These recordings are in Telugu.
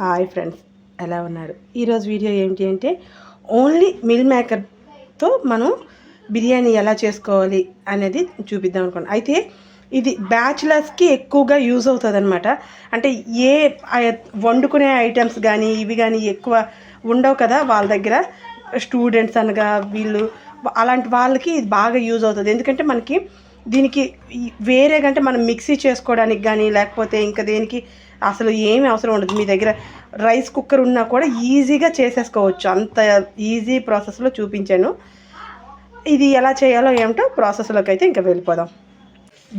హాయ్ ఫ్రెండ్స్ ఎలా ఉన్నారు? ఈరోజు వీడియో ఏంటి అంటే ఓన్లీ మిల్ మేకర్తో మనం బిర్యానీ ఎలా చేసుకోవాలి అనేది చూపిద్దాం అనుకోండి అయితే ఇది బ్యాచిలర్స్కి ఎక్కువగా యూజ్ అవుతుంది అనమాట అంటే ఏ వండుకునే ఐటమ్స్ కానీ ఇవి కానీ ఎక్కువ ఉండవు కదా వాళ్ళ దగ్గర. స్టూడెంట్స్ అనగా వీళ్ళు అలాంటి వాళ్ళకి ఇది బాగా యూజ్ అవుతుంది. ఎందుకంటే మనకి దీనికి వేరే కంటే మనం మిక్సీ చేసుకోవడానికి కానీ లేకపోతే ఇంకా దేనికి అసలు ఏమి అవసరం ఉండదు. మీ దగ్గర రైస్ కుక్కర్ ఉన్నా కూడా ఈజీగా చేసేసుకోవచ్చు. అంత ఈజీ ప్రాసెస్లో చూపించాను. ఇది ఎలా చేయాలో ఏమిటో ప్రాసెస్లోకి అయితే ఇంకా వెళ్ళిపోదాం.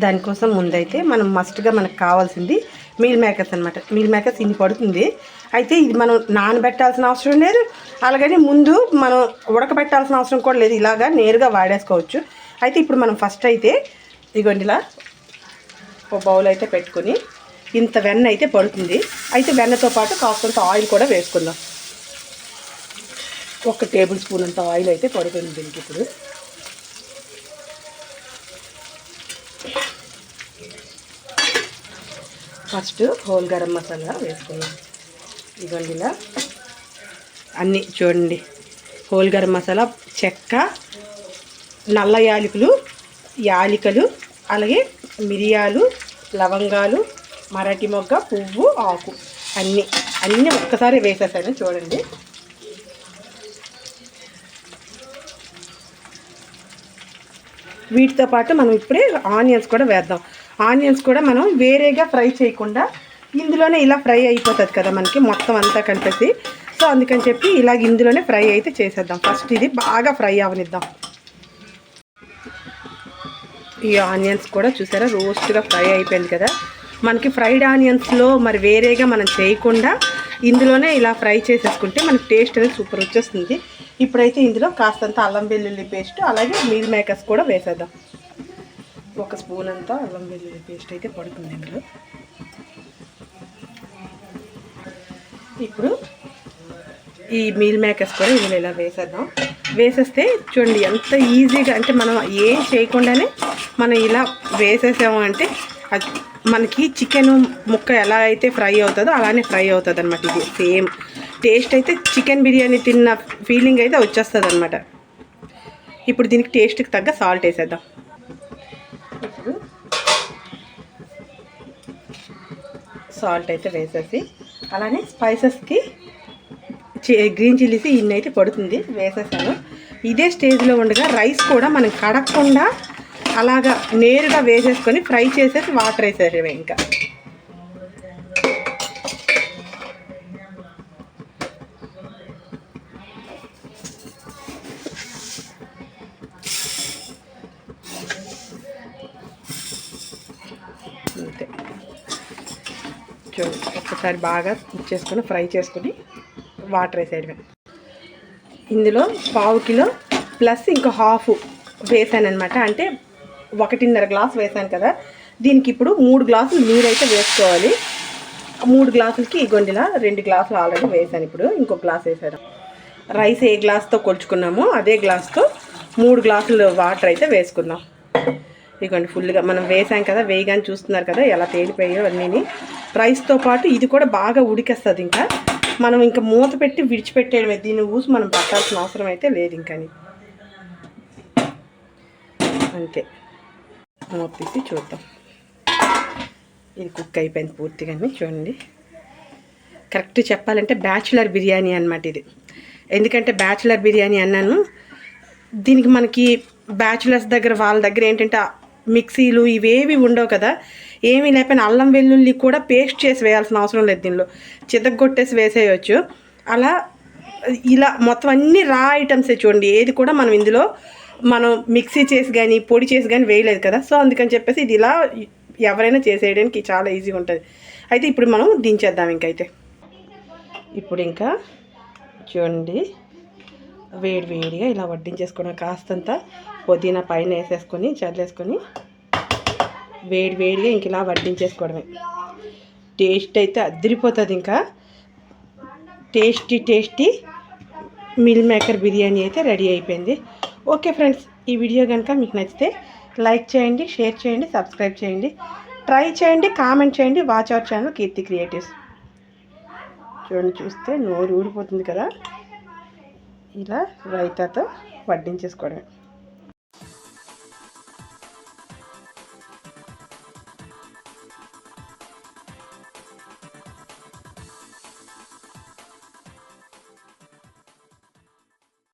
దానికోసం ముందైతే మనం మస్ట్గా మనకు కావాల్సింది మీల్ మేకర్స్ అనమాట మీల్ మేకర్స్ ఇన్ని పడుతుంది. అయితే ఇది మనం నానబెట్టాల్సిన అవసరం లేదు. అలాగని ముందు మనం ఉడకబెట్టాల్సిన అవసరం కూడా లేదు. ఇలాగా నేరుగా వాడేసుకోవచ్చు. అయితే ఇప్పుడు మనం ఫస్ట్ అయితే ఇదిగోండి ఇలా ఒక బౌల్ అయితే పెట్టుకొని ఇంత వెన్న అయితే పడుతుంది. అయితే వెన్నతో పాటు కాస్తంత ఆయిల్ కూడా వేసుకుందాం. ఒక టేబుల్ స్పూన్ అంత ఆయిల్ అయితే పడుతుంది దీనికి ఇప్పుడు. ఫస్ట్ హోల్ గరం మసాలా వేసుకుందాం. ఇవ్వండి ఇలా. అన్నీ చూడండి. హోల్ గరం మసాలా చెక్క నల్ల యాలకులు యాలికలు అలాగే మిరియాలు లవంగాలు మరాఠీ మొగ్గ పువ్వు ఆకు అన్నీ అన్నీ ఒక్కసారి వేసేసాను చూడండి. వీటితో పాటు మనం ఇప్పుడే ఆనియన్స్ కూడా వేద్దాం. ఆనియన్స్ కూడా మనం వేరేగా ఫ్రై చేయకుండా ఇందులోనే ఇలా ఫ్రై అయిపోతుంది కదా మనకి మొత్తం అంతా కలిపేసి. సో అందుకని చెప్పి ఇలాగ ఇందులోనే ఫ్రై అయితే చేసేద్దాం. ఫస్ట్ ఇది బాగా ఫ్రై అవనిద్దాం. ఈ ఆనియన్స్ కూడా చూసారా? రోస్ట్గా ఫ్రై అయిపోయింది కదా. మనకి ఫ్రైడ్ ఆనియన్స్లో మరి వేరేగా మనం చేయకుండా ఇందులోనే ఇలా ఫ్రై చేసేసుకుంటే మనకి టేస్ట్ అనేది సూపర్ వచ్చేస్తుంది. ఇప్పుడైతే ఇందులో కాస్తంత అల్లం వెల్లుల్లి పేస్ట్ అలాగే మీల్ మేకర్స్ కూడా వేసేద్దాం. ఒక స్పూన్ అంతా అల్లం వెల్లుల్లి పేస్ట్ అయితే పడుతుంది ఇందులో. ఇప్పుడు ఈ మీల్ మేకర్స్ కూడా ఇందులో ఇలా వేసేద్దాం. వేసేస్తే చూడండి ఎంత ఈజీగా అంటే మనం ఏం చేయకుండానే మనం ఇలా వేసేసాము అంటే అది మనకి చికెన్ ముక్క ఎలా అయితే ఫ్రై అవుతుందో అలానే ఫ్రై అవుతుంది అనమాట ఇది సేమ్. టేస్ట్ అయితే చికెన్ బిర్యానీ తిన్న ఫీలింగ్ అయితే వచ్చేస్తుంది అనమాట ఇప్పుడు దీనికి టేస్ట్కి తగ్గ సాల్ట్ వేసేద్దాం. ఇప్పుడు సాల్ట్ అయితే వేసేసి అలానే స్పైసెస్కి గ్రీన్ చిల్లీస్ ఇన్ని అయితే పడుతుంది వేసేసాను. ఇదే స్టేజ్లో ఉండగా రైస్ కూడా మనం కడగకుండా అలాగా నేరుగా వేసేసుకొని ఫ్రై చేసేసి వాటర్ వేసేసేవి ఇంకా. అంతే. చూడండి ఒక్కసారి బాగా చేసుకొని ఫ్రై చేసుకొని వాటర్ వేసేయడమే. ఇందులో పావు కిలో ప్లస్ ఇంకా హాఫ్ వేసాను అనమాట అంటే ఒకటిన్నర గ్లాస్ వేసాను కదా. దీనికి ఇప్పుడు మూడు గ్లాసులు నీరైతే వేసుకోవాలి. మూడు గ్లాసులకి ఇగొండిలా రెండు గ్లాసులు ఆల్రెడీ వేసాను ఇప్పుడు. ఇంకో గ్లాస్ వేసాను రైస్ ఏ గ్లాస్తో కొలుచుకున్నామో అదే గ్లాస్తో మూడు గ్లాసులు వాటర్ అయితే వేసుకుందాం. ఇదిగోండి ఫుల్గా మనం వేసాం కదా వేయగానే చూస్తున్నారు కదా ఎలా తేలిపోయాయో అన్నీ రైస్తో పాటు ఇది కూడా బాగా ఉడికేస్తుంది ఇంకా. మనం ఇంకా మూత పెట్టి విడిచిపెట్టేయడమే దీన్ని ఊసి మనం పట్టాల్సిన అవసరం అయితే లేదు ఇంకని అంతే. మూత తీసి చూద్దాం. ఇది కుక్ అయిపోయింది పూర్తిగా చూడండి. కరెక్ట్ చెప్పాలంటే బ్యాచులర్ బిర్యానీ అనమాట ఇది. ఎందుకంటే బ్యాచులర్ బిర్యానీ అన్నాను దీనికి మనకి బ్యాచులర్స్ దగ్గర వాళ్ళ దగ్గర ఏంటంటే మిక్సీలు ఇవేవి ఉండవు కదా. ఏమీ లేకపోయినా అల్లం వెల్లుల్లి కూడా పేస్ట్ చేసి వేయాల్సిన అవసరం లేదు దీనిలో. చితగొట్టేసి వేసేయచ్చు. అలా ఇలా మొత్తం అన్ని రా ఐటమ్సే చూడండి. ఏది కూడా మనం ఇందులో మనం మిక్సీ చేసి కానీ పొడి చేసి కానీ వేయలేదు కదా. సో అందుకని చెప్పేసి ఇది ఇలా ఎవరైనా చేసేయడానికి చాలా ఈజీగా ఉంటుంది. అయితే ఇప్పుడు మనం దించేద్దాం ఇంకైతే. ఇప్పుడు ఇంకా చూడండి వేడి వేడిగా ఇలా వడ్డించేసుకున్నాం. కాస్తంత పుదీనా పైన వేసేసుకొని చల్లేసుకొని వేడి వేడిగా ఇంక ఇలా వడ్డించేసుకోవడమే. టేస్ట్ అయితే అదిరిపోతుంది ఇంకా. Tasty tasty meal maker biryani అయితే రెడీ అయిపోయింది. ఓకే ఫ్రెండ్స్ ఈ వీడియో కనుక మీకు నచ్చితే లైక్ చేయండి షేర్ చేయండి సబ్స్క్రైబ్ చేయండి. ట్రై చేయండి కామెంట్ చేయండి. Watch our channel Keerthi creatives. చూడండి చూస్తే నోరు ఊడిపోతుంది కదా. ఇలా రైతాతో వడ్డించేసుకోవడమే.